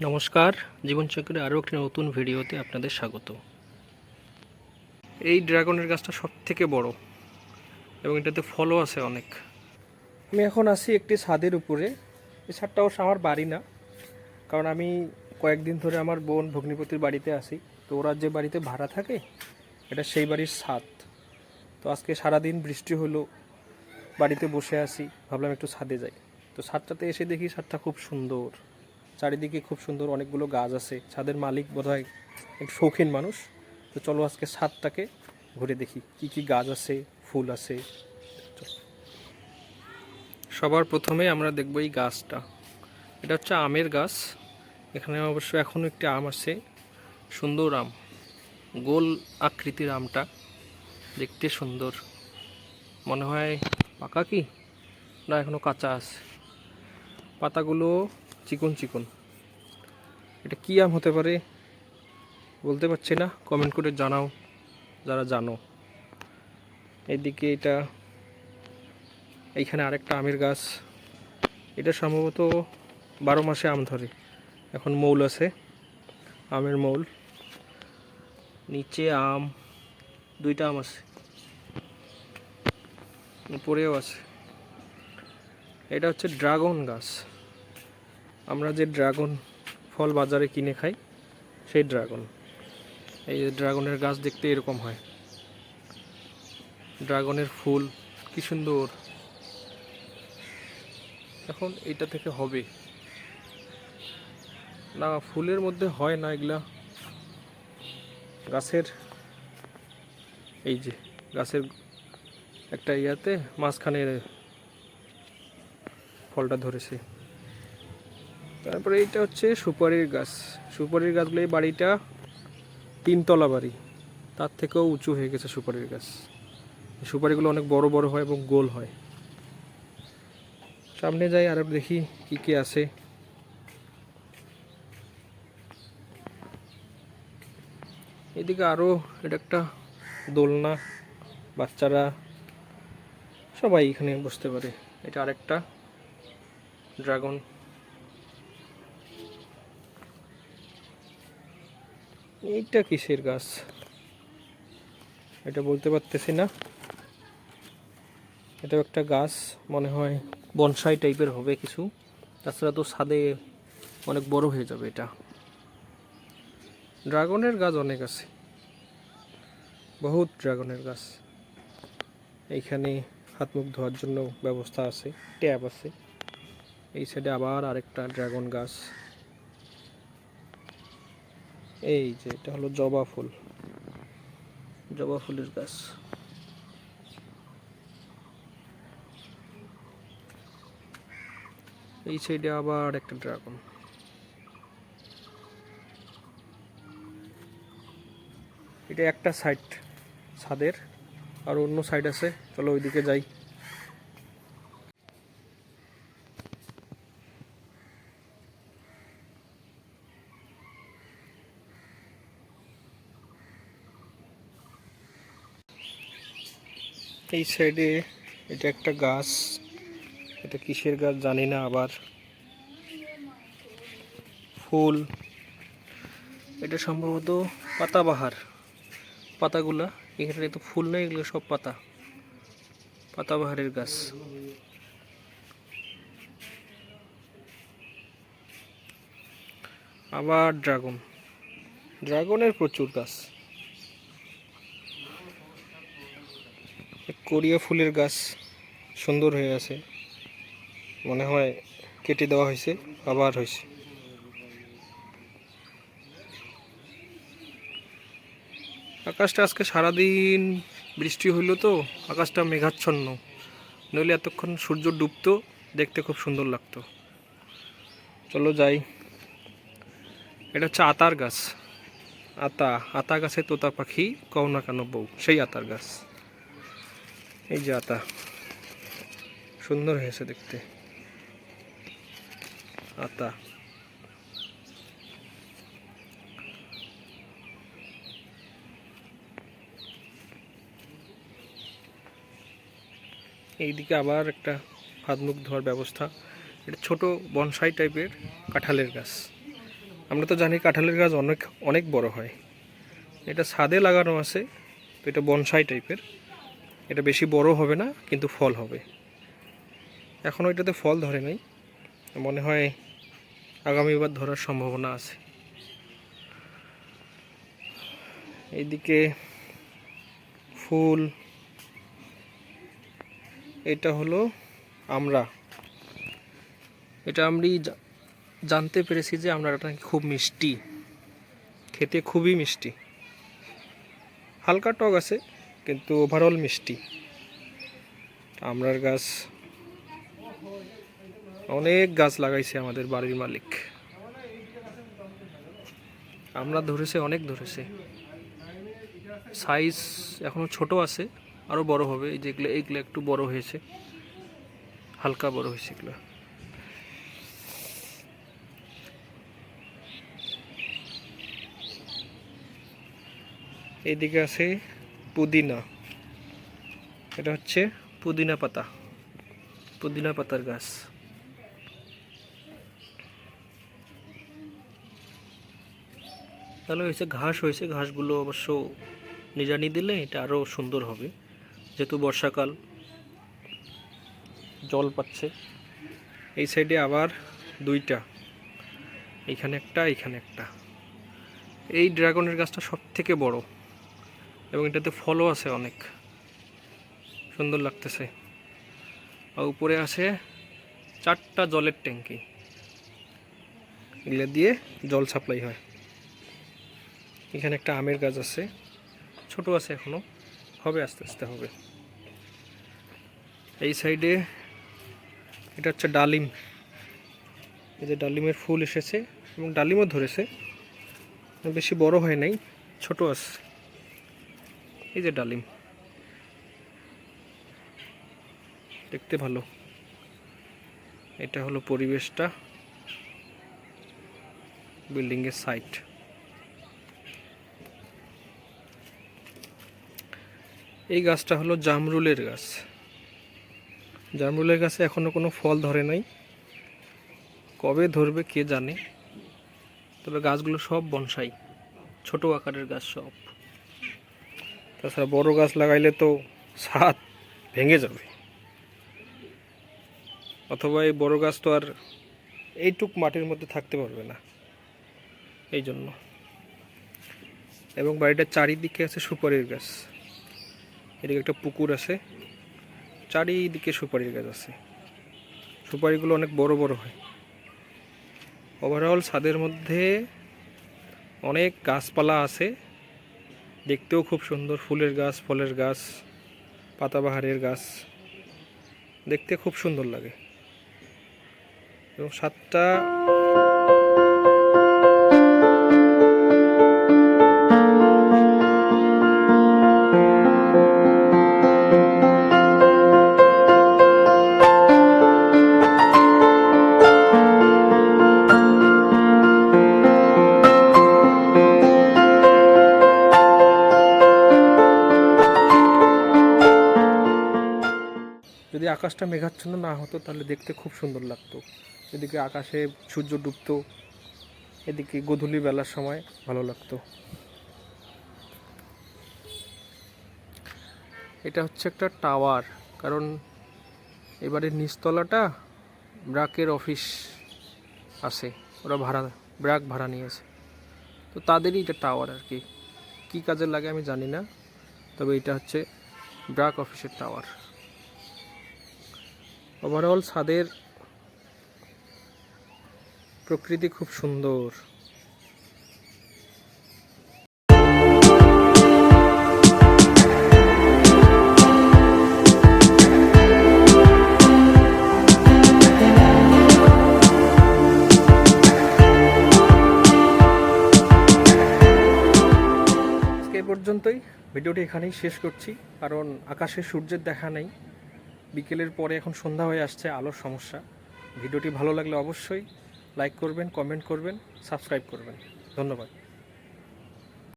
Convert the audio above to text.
নমস্কার জীবনচক্রের আরও একটি নতুন ভিডিওতে আপনাদের স্বাগত। এই ড্রাগনের গাছটা সব থেকে বড় এবং এটাতে ফলও আছে অনেক। আমি এখন আছি একটি ছাদের উপরে। এই ছাদটা অবশ্য আমার বাড়ি না, কারণ আমি কয়েকদিন ধরে আমার বোন ভগ্নিপতির বাড়িতে আসি তো ওরা যে বাড়িতে ভাড়া থাকে, এটা সেই বাড়ির ছাদ। তো আজকে সারাদিন বৃষ্টি হলো, বাড়িতে বসে আছি, ভাবলাম একটু ছাদে যাই। তো ছাদটাতে এসে দেখি ছাদটা খুব সুন্দর। চারিদিকে খুব সুন্দর অনেকগুলো গাছ আছে। ছাদের মালিক বোধহয় একটু শৌখিন মানুষ। তো চলো আজকে ছাদটাকে ঘুরে দেখি, কি কি গাছ আছে, ফুল আছে। সবার প্রথমে আমরা দেখব এই গাছটা। এটা হচ্ছে আমের গাছ। এখানে অবশ্য এখনও একটি আম আছে। সুন্দর আম। গোল আকৃতির আমটা। দেখতে সুন্দর। মনে হয় পাকা কি? না এখনও কাঁচা আছে। পাতাগুলো চিকন চিকন। এটা কি আম হতে পারে? বলতে পারছি না। কমেন্ট করে জানাও, যারা জানো। এদিকে এটা, এইখানে আরেকটা আমের গাছ। এটা সম্ভবত বারো মাসে আম ধরে। এখন মৌল আছে, আমের মৌল। নিচে আম, দুইটা আম আছে। উপরেও আছে। এটা হচ্ছে ড্রাগন গাছ। আমরা যে ড্রাগন ফল বাজারে কিনে খাই, সেই ড্রাগন। এই যে ড্রাগনের গাছ দেখতে এরকম হয়। ড্রাগনের ফুল, কি সুন্দর। এখন এটা থেকে হবে। না, ফুলের মধ্যে হয় না এগুলা। গাছের, এই যে গাছের একটা ইয়াতে মাঝখানে ফলটা ধরেছে। তারপরে এইটা হচ্ছে সুপারির গাছ। সুপারির গাছগুলো এই বাড়িটা তিনতলা বাড়ি। তার থেকেও উঁচু হয়ে গেছে সুপারির গাছ। সুপারিগুলো অনেক বড় বড় হয় এবং গোল হয়। সামনে যাই আর দেখি কি কি আছে। এদিকে আরও এটা একটা দোলনা, বাচ্চারা সবাই এখানে বসতে পারে। এটা আরেকটা ড্রাগন। এইটা কিসের গাছ? এটা বলতে পারতেছি না। এটা একটা গাছ, মনে হয় বনসাই টাইপের হবে কিছু। তাছাড়া তো ছাদে অনেক বড় হয়ে যাবে এটা। ড্রাগনের গাছ অনেক আছে। বহুত ড্রাগনের গাছ। এইখানে হাত মুখ ধোয়ার জন্য ব্যবস্থা আছে, ট্যাপ আছে। এই সাইডে আবার আরেকটা ড্রাগন গাছ। এই যে, এটা হলো জবা ফুল। জবা ফুলের গাছ। এই সাইডে আবার একটা ড্রাগন। এটা একটা সাইড, ছাদের। আর অন্য সাইড আছে। চলো ওইদিকে যাই। এই সাইডে এটা একটা গাছ। এটা কিসের গাছ জানি না আবার। ফুল। এটা সম্ভবত পাতাবাহার। পাতাগুলা, এখানে তো ফুল নেই, এগুলো সব পাতা। পাতাবাহারের গাছ। আবার ড্রাগন। ড্রাগনের প্রচুর গাছ। কোরিয়া ফুলের গাছ সুন্দর হয়ে আছে। মনে হয় কেটে দেওয়া হয়েছে, আবার হয়েছে। আকাশটা আজকে সারাদিন বৃষ্টি হইল তো, আকাশটা মেঘাচ্ছন্ন। নইলে এতক্ষণ সূর্য ডুবতো, দেখতে খুব সুন্দর লাগতো। চলো যাই। এটা হচ্ছে আতার গাছ। আতা আতা গাছে তোতা পাখি, কও না কেন বউ, সেই আতার গাছ। এই যে আতা। সুন্দর হয়েছে দেখতে। আতা। এইদিকে আবার একটা হাত মুখ ধোয়ার ব্যবস্থা। এটা ছোট বনসাই টাইপের কাঁঠালের গাছ। আমরা তো জানি কাঁঠালের গাছ অনেক অনেক বড় হয়। এটা ছাদে লাগানো আছে, তো এটা বনসাই টাইপের। এটা বেশি বড় হবে না, কিন্তু ফল হবে। এখনও এটাতে ফল ধরে নাই। মনে হয় আগামীবার ধরার সম্ভাবনা আছে। এইদিকে ফুল, এটা হলো আমরা। এটা আমি জানতে পেরেছি যে আমরাটা নাকি খুব মিষ্টি। খেতে খুবই মিষ্টি। হালকা টক আছে। কিন্তু ওভারঅল মিষ্টি। আমরার গাছ অনেক গাছ লাগাইছে আমাদের বাড়ির মালিক। আমরা ধরেছে, অনেক ধরেছে। সাইজ এখনও ছোট আছে আরও বড় হবে। এই যেগুলো, এইগুলো একটু বড় হয়েছে। হালকা বড় হয়েছে এগুলো। এইদিকে আছে পুদিনা। এটা হচ্ছে পুদিনা পাতা। পুদিনা পাতার গাছ। তাহলে হয়েছে ঘাস, হয়েছে ঘাসগুলো অবশ্য নিজানি দিলে এটা আরও সুন্দর হবে। যেহেতু বর্ষাকাল, জল পাচ্ছে। এই সাইডে আবার দুইটা। এইখানে একটা এইখানে একটা। এই ড্রাগনের গাছটা সব থেকে বড়। এবং এটাতে ফলও আছে অনেক। সুন্দর লাগতেছে। আর উপরে আছে চারটা জলের ট্যাঙ্কি। এগুলো দিয়ে জল সাপ্লাই হয়। এখানে একটা আমের গাছ আছে। ছোট আছে এখনও। হবে আস্তে আস্তে হবে। এই সাইডে এটা হচ্ছে ডালিম। এই যে ডালিমের ফুল এসেছে এবং ডালিমও ধরেছে। বেশি বড় হয় নাই, ছোট আছে। এই যে ডালিম। দেখতে ভালো। এটা হলো পরিবেশটা। বিল্ডিংয়ের সাইট এই গাছটা হলো জামরুলের গাছ। জামরুলের গাছে এখনও কোনো ফল ধরে নাই। কবে ধরবে কে জানে? তবে গাছগুলো সব বনসাই। ছোট আকারের গাছ সব। তাছাড়া বড় গাছ লাগাইলে তো ছাদ ভেঙে যাবে। অথবা এই বড় গাছ তো আর এইটুক মাটির মধ্যে থাকতে পারবে না। এই জন্য। এবং বাড়িটার চারিদিকে আছে সুপারির গাছ। এদিকে একটা পুকুর আছে। চারিদিকে সুপারির গাছ আছে। সুপারিগুলো অনেক বড় বড় হয়। ওভারঅল ছাদের মধ্যে অনেক গাছপালা আছে। দেখতেও খুব সুন্দর। ফুলের গাছ, ফলের গাছ, পাতাবাহারের গাছ। দেখতে খুব সুন্দর লাগে। এবং সাতটা যদি আকাশটা মেঘাচ্ছন্ন না হতো, তাহলে দেখতে খুব সুন্দর লাগতো। এদিকে আকাশে সূর্য ডুবতো, এদিকে গধূলি বেলার সময় ভালো লাগতো। এটা হচ্ছে একটা টাওয়ার, কারণ এবারে নিচতলাটা ব্রাকের অফিস আছে, ওরা ভাড়া, ব্রাক ভাড়া নিয়েছে। তো তাদেরই এটা টাওয়ার আর কি। কী কাজে লাগে আমি জানি না, তবে এটা হচ্ছে ব্রাক অফিসের টাওয়ার। ওভারঅল ছাদের প্রকৃতি খুব সুন্দর। পর্যন্তই। ভিডিওটি এখানেই শেষ করছি, কারণ আকাশে সূর্যের দেখা নেই। বিকেলের পরে এখন সন্ধ্যা হয়ে আসছে, আলোর সমস্যা। ভিডিওটি ভালো লাগলে অবশ্যই লাইক করবেন কমেন্ট করবেন সাবস্ক্রাইব করবেন। ধন্যবাদ।